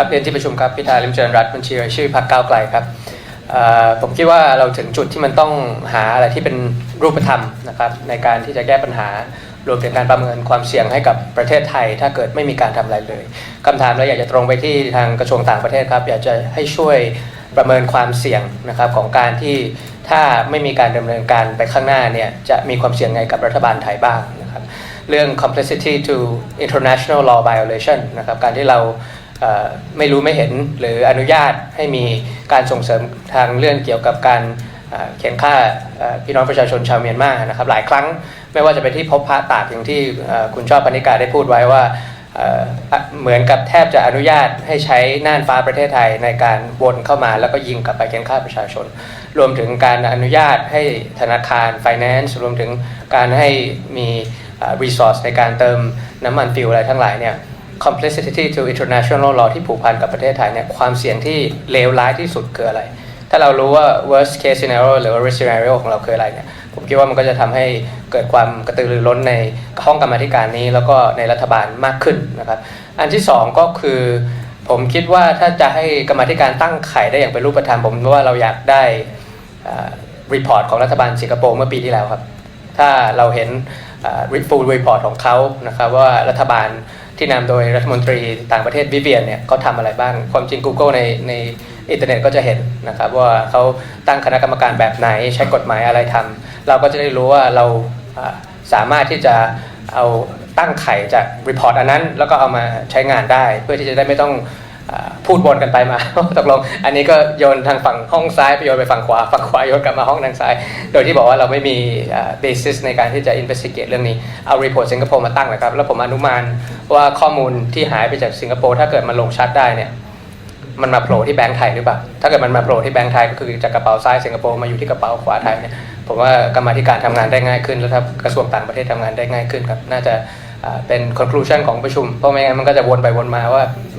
ครับเรียนที่ประชุมครับพิธาลิมเจริญรัตน์บัญชีรายชื่อพรรคก้าวไกลครับผมคิดว่าเราถึงจุดที่มันต้องหาอะไรที่เป็นรูปธรรมนะครับในการที่จะแก้ปัญหารวมถึงการประเมินความเสี่ยงให้กับประเทศไทย ถ้าเกิดไม่มีการทำอะไรเลยคำถามเราอยากจะตรงไปที่ทางกระทรวงต่างประเทศครับ อยากจะให้ช่วยประเมินความเสี่ยงนะครับของการที่ถ้าไม่มีการดำเนินการไปข้างหน้าเนี่ยจะมีความเสี่ยงไงกับรัฐบาลไทยบ้างนะครับเรื่อง complicity to international law violation นะครับการที่เรา ไม่รู้ไม่เห็นหรืออนุญาตให้มีการส่งเสริมทางเรื่องเกี่ยวกับการเขียนค่าพี่น้องประชาชนชาวเมียนมานะครับหลายครั้งไม่ว่าจะเป็นที่พบพระตากอย่างที่คุณชอบปณิกาได้พูดไว้ว่าเหมือนกับแทบจะอนุญาตให้ใช้น่านฟ้าประเทศไทยในการวนเข้ามาแล้วก็ยิงกลับไปเขียนค่าประชาชน รวมถึงการอนุญาตให้ธนาคาร finance รวมถึงการให้มีอ่า resource ในการเติมน้ำมันฟิวอะไรทั้งหลายเนี่ย complicity to international law ที่ผูกพันกับประเทศไทยเนี่ยความเสี่ยงที่เลวร้ายที่สุดคืออะไร ถ้าเรารู้ว่า worst case scenario หรือว่า risk scenario ของเราคืออะไรเนี่ยผมคิดว่ามันก็จะทำให้เกิดความกระตือรือร้นในห้องกรรมธิการนี้ แล้วก็ในรัฐบาลมากขึ้นนะครับ อันที่สองก็คือ ผมคิดว่าถ้าจะให้กรรมธิการตั้งไข่ได้อย่างเป็นรูปธรรมผมว่าเราอยากได้รีพอร์ตของรัฐบาลสิงคโปร์เมื่อปีที่แล้วครับ ถ้าเราเห็นริฟูลรีพอร์ตของเขานะครับว่ารัฐบาลที่นำโดยรัฐมนตรีต่างประเทศวิเวียนเนี่ยเขาทำอะไรบ้าง ความจริง Google ในในอินเทอร์เน็ตก็จะเห็นนะครับว่าเขาตั้งคณะกรรมการแบบไหนใช้กฎหมายอะไรทำเราก็จะได้รู้ว่าเราสามารถที่จะเอาตั้งไข่จากรีพอร์ตอันนั้น แล้วก็เอามาใช้งานได้ เพื่อที่จะได้ไม่ต้อง พูดวนกันไปมาตกลงอันนี้ก็โยนทางฝั่งห้องซ้ายไปโยนไปฝั่งขวาฝั่งขวาโยนกลับมาห้องทางซ้าย โดยที่บอกว่าเราไม่มี basis ในการที่จะ investigate เรื่องนี้เอา report สิงคโปร์มาตั้งนะครับ แล้วผมอนุมานว่าข้อมูลที่หายไปจากสิงคโปร์ถ้าเกิดมันลงชัดได้เนี่ยมันมาโผล่ที่แบงก์ไทยหรือเปล่า ถ้าเกิดมันมาโผล่ที่แบงก์ไทยก็คือจากกระเป๋าซ้ายสิงคโปร์มาอยู่ที่กระเป๋าขวาไทยเนี่ยผมว่ากรรมธิการทำงานได้ง่ายขึ้น แล้วถ้ากระทรวงต่างประเทศทำงานได้ง่ายขึ้นครับน่าจะเป็น conclusion ของประชุมเพราะไม่งั้นมันก็จะวนไปวนมาว่าไม่